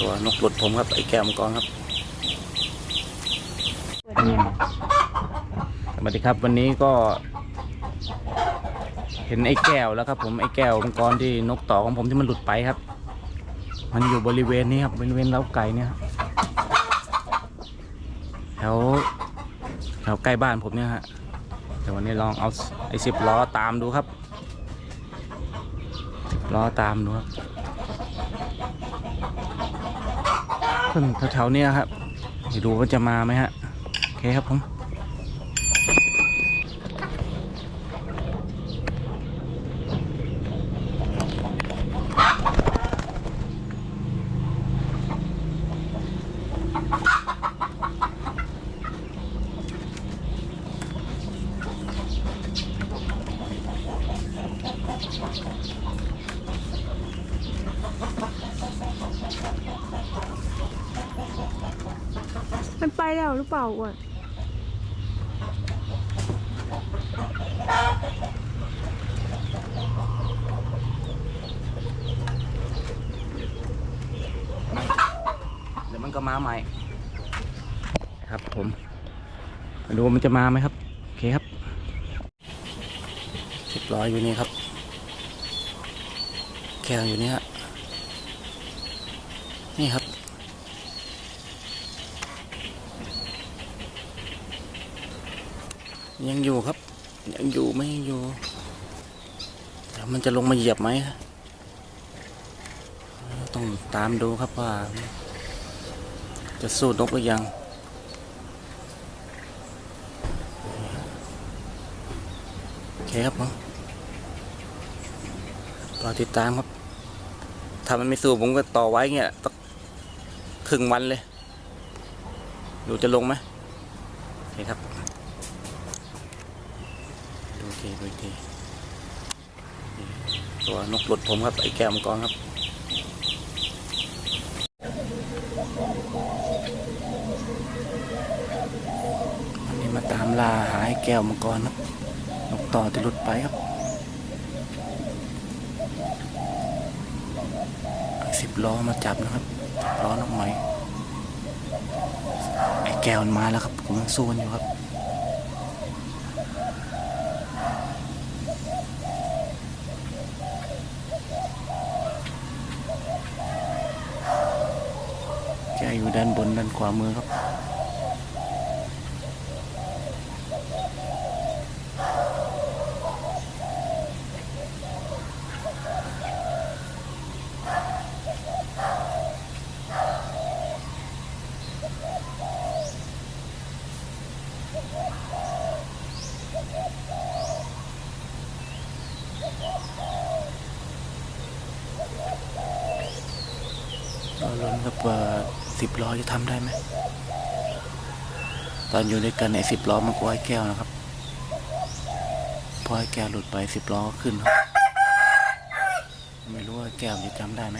ตัวนกหลุดผมครับไอ้แก้วมังกรครับสวัสดีครับวันนี้ก็ เห็นไอ้แก้วแล้วครับ ผมไอ้แก้วมังกรที่นกต่อของผมที่มันหลุดไปครับ มันอยู่บริเวณนี้ครับบริเวณเล้าไก่เนี่ยแถวแถวใกล้บ้านผมเนี่ยฮะแต่วันนี้ลองเอาไอ้สิบล้อตามดูครับสิบล้อตามดูครับ ขึ้นแถวๆเนี้ยครับเดี๋ยวดูว่าจะมาไหมฮะ โอเคครับผม มันไปแล้วหรือเปล่าอะเดี๋ยวมันก็มาใหม่ครับผมมาดูมันจะมาไหมครับ โอเคครับสิบร้อยอยู่นี่ครับแค่อยู่นี่ฮะนี่ครับ ยังอยู่ครับ ยังอยู่ไม่อยู่แล้วมันจะลงมาเหยียบไหมต้องตามดูครับว่า จะสู้นกหรือยังโอเคครับรอติดตามครับ ถ้ามันไม่สู้ผมก็ต่อไว้เงี้ยตักครึ่งวันเลย ดูจะลงไหมโอเคครับ ทีดูทีตัวนกหลุดผมครับไอแก้วมังกรครับวันนี้มาตามล่าหาไอแก้วมังกรครับนกต่อที่หลุดไปครับสิบล้อมาจับนะครับล้อนกไหมไอแก้วมันมาแล้วครับกำลังสู้กันอยู่ครับ แกอยู่ด้านบนด้าน ขวามือครับเราลุ้นครับว่า สิบล้อจะทำได้ไหมตอนอยู่ด้วยกันไอ้สิบล้อมันก็ไอ้แก้วนะครับ พอไอ้แก้วหลุดไปสิบล้อก็ขึ้นครับ ไม่รู้ว่าแก้วจะจำได้ไหม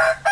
ha ha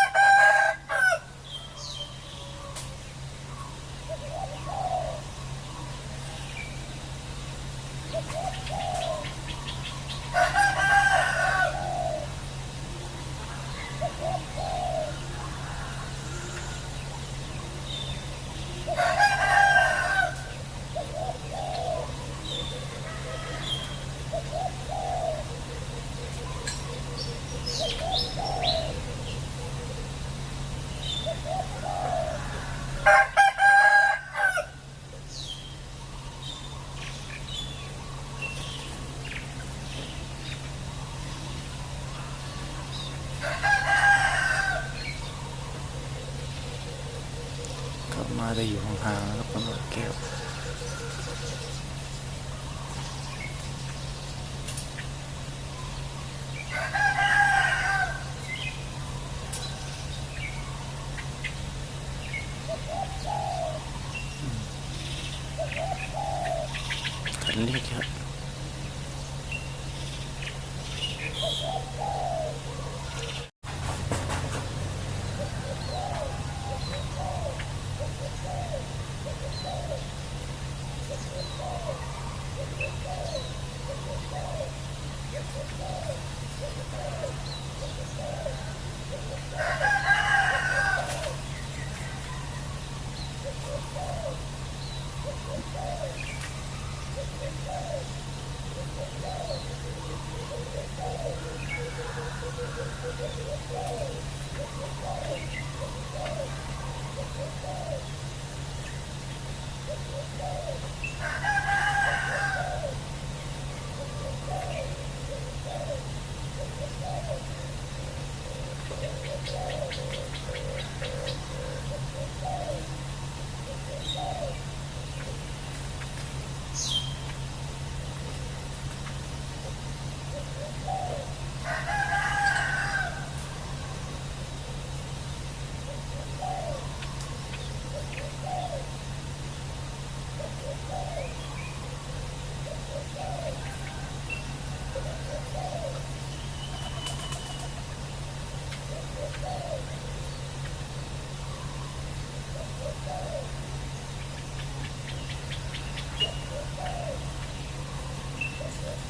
มาจะอยู่ห่างๆแล้วก็ปลาหมึกแก้ว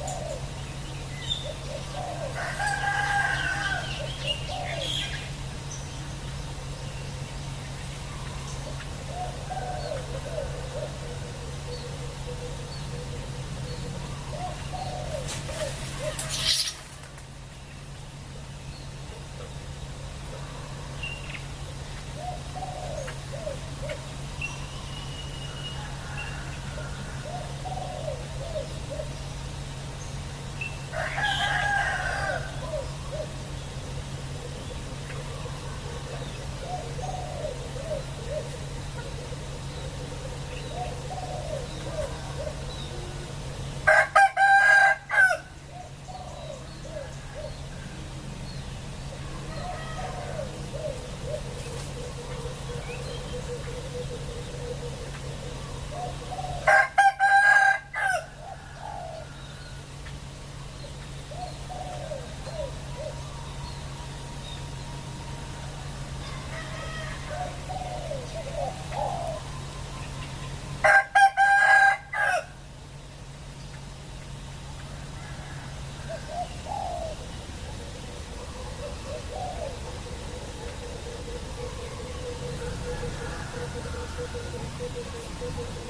Thank you.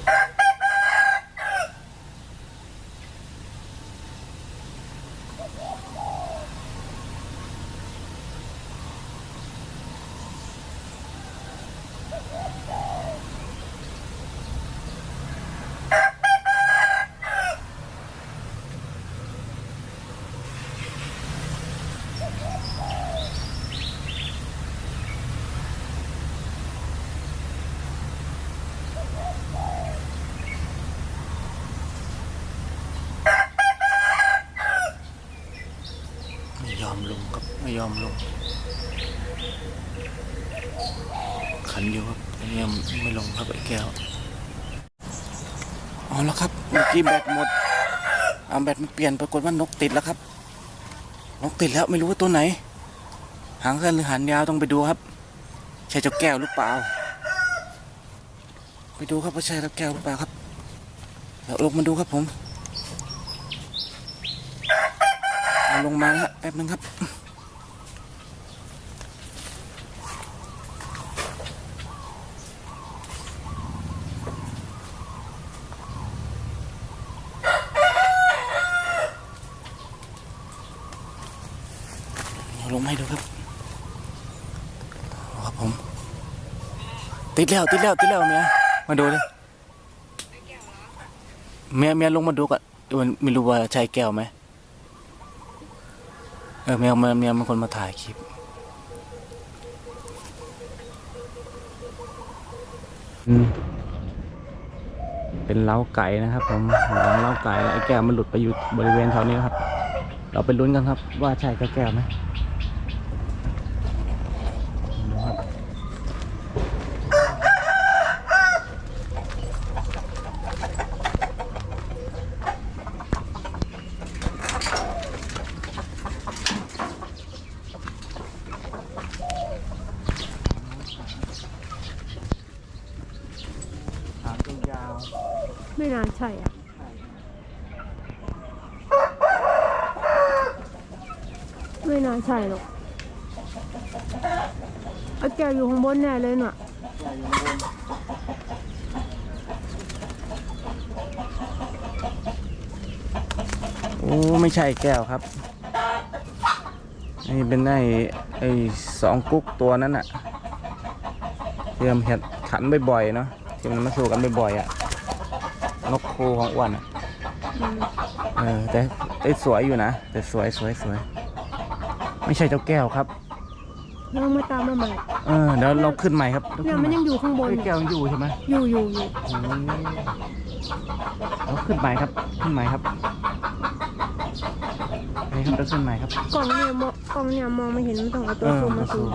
Ah! ยอมลง ขันอยู่ครับแต่ยังไม่ลงครับไอ้แก้วเอาแล้วครับเมื่อกี้แบตหมดเอาแบตมาเปลี่ยนปรากฏว่านกติดแล้วครับ นกติดแล้วไม่รู้ว่าตัวไหน หางสั้นหรือหางยาวต้องไปดูครับ ใช่เจ้าแก้วหรือเปล่า ไปดูครับว่าใช่เจ้าแก้วหรือเปล่าครับเดี๋ยวลงมาดูครับผมเอาลงมาแล้วแป๊บนึงครับ ลงมาให้ดูครับครับผม ติดแล้วติดแล้วติดแล้วเมียมาดูเลยเมียเมียลงมาดูก่อนมันไม่รู้ว่าใช่แก้วไหมเออเมียมันเมียมันคนมาถ่ายคลิปเป็นเล้าไก่นะครับผมหลังเล้าไก่ไอ้แก้วมันหลุดไปอยู่บริเวณแถวนี้ครับ เราไปลุ้นกันครับว่าใช่แก้วไหมดูครับหางยาว ไม่น่าใช่อะ ไม่ น่าใช่หรอกไอ้แกวอยู่ข้างบนแน่เลยน่ะโอ้ไม่ใช่แก้วครับนี่เป็นไอ้ไอ้สองกุ๊กตัวนั้นอะเตรียมเห็ดขันบ่อยๆเนาะที่มันมาสู้กันบ่อยๆอะนกครูของอ้วนอะอืมเออแต่แต่สวยอยู่นะ แต่สวยสวยสวย ไม่ใช่เจ้าแก้วครับลองมาตามมาใหม่เออเดี๋ยวเราขึ้นใหม่ครับเนี่ยมันยังอยู่ข้างบนเฮ้ยแก้วยังอยู่ใช่ไหมอยู่อยู่อยู่โอ้ยเราขึ้นใหม่ครับ ขึ้นใหม่ครับนี่ครับเราขึ้นใหม่ครับกล่องเนี่ยมองกล่องเนี่ยมองไม่เห็นมันต้องเอาตัวซูมมาซูม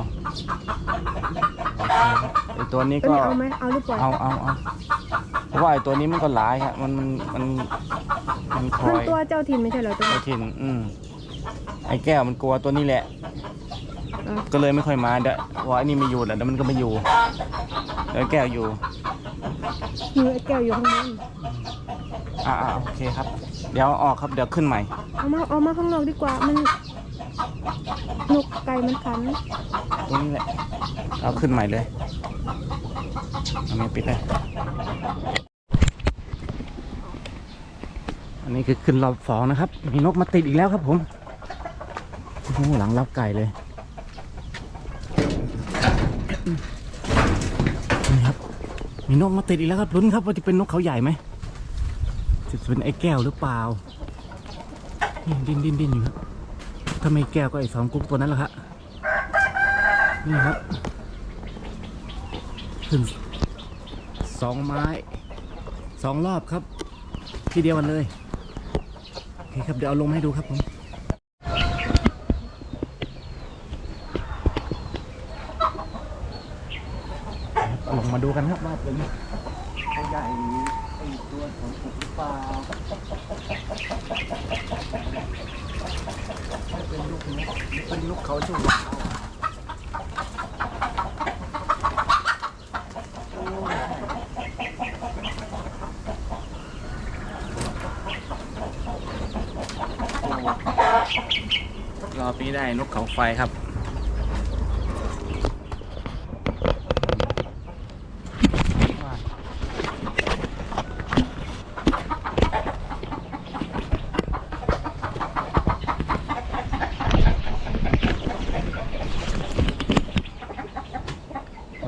ไอตัวนี้ตัวก็นี้เอาไหมเอาหรือปล่อยเอาเอาเอาเพราะว่าไอตัวนี้มันก็หลายครับมันมันมันมันคอมันยตัวเจ้าถิ่นไม่ใช่เหรอตัวไอนี้ถิ่นอืม ไอแก้วมันกลัวตัวนี้แหละอะก็เลยไม่ค่อยมาเด้อเพราะว่าไอนี่ไม่อยู่แล้วเดี๋ยวมันก็ไม่อยู่เดี๋ยวไอ้แก้วอยู่อยู่ไอ้แก้วอยู่ข้างบนอ่าอ่าโอเคครับ เดี๋ยวเอาออกครับเดี๋ยวขึ้นใหม่ เอามาเอามาข้างนอกดีกว่ามันนกไก่มันขันตรงนี้แหละ เอาขึ้นใหม่เลยอันนี้ปิดเลย อันนี้คือขึ้นรอบสองนะครับ มีนกมาติดอีกแล้วครับผม โอ้โหหลังรับไก่เลยนี่ครับ มีนกมาติดอีกแล้วครับลุ้นครับว่าจะเป็นนกเขาใหญ่ไหมจะเป็นไอ้แก้วหรือเปล่านี่ดิ้นดิ้นดิ้นอยู่ครับถ้าไม่แก้วก็ไอ้สองกุ๊กตัวนั้นแหละครับนี่ครับขึ้นสองไม้สองรอบครับ ทีเดียวกันเลยโอเคครับเดี๋ยวเอาลงให้ดูครับผมเอาลง มาดูกันครับว่าเป็นเขาใหญ่ไอตัวของผมหรือเปล่าเป็นลูกนกเป็นลูกเขาจุกรอบนี้ได้นกเขาไฟครับ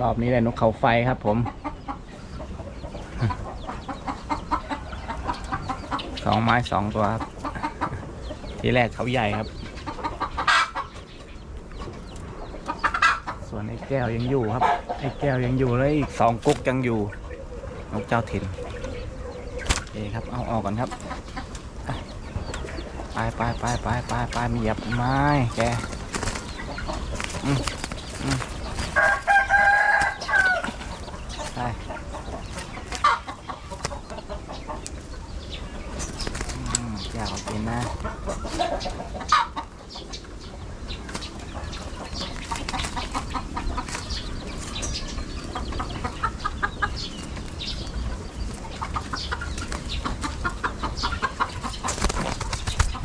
รอบนี้ได้นกเขาไฟครับผม สองไม้สองตัวครับ ทีแรกเขาใหญ่ครับ ส่วนไอ้แก้วยังอยู่ครับ ไอ้แก้วยังอยู่แล้วอีกสองกุ๊กยังอยู่ นกเจ้าถิ่นโอเคครับ เอาออกก่อนครับ ไปไปไปไปไปไปมีหยียบไม้แกอืมอืมไปอืมแก้วกินนะ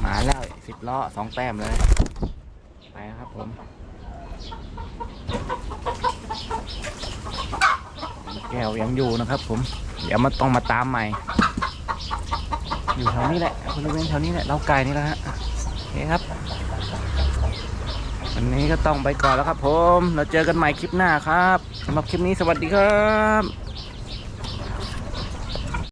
มาแล้ว สิบล้อสองแต้มเลย ไปนะครับผมแก้วยังอยู่นะครับผม เดี๋ยวมาต้องมาตามใหม่ อยู่แถวนี้แหละบริเวณแถวนี้แหละเราไกลนี่แหละฮะโอเคครับ วันนี้ก็ต้องไปก่อนแล้วครับผม เราเจอกันใหม่คลิปหน้าครับสำหรับคลิปนี้สวัสดีครับ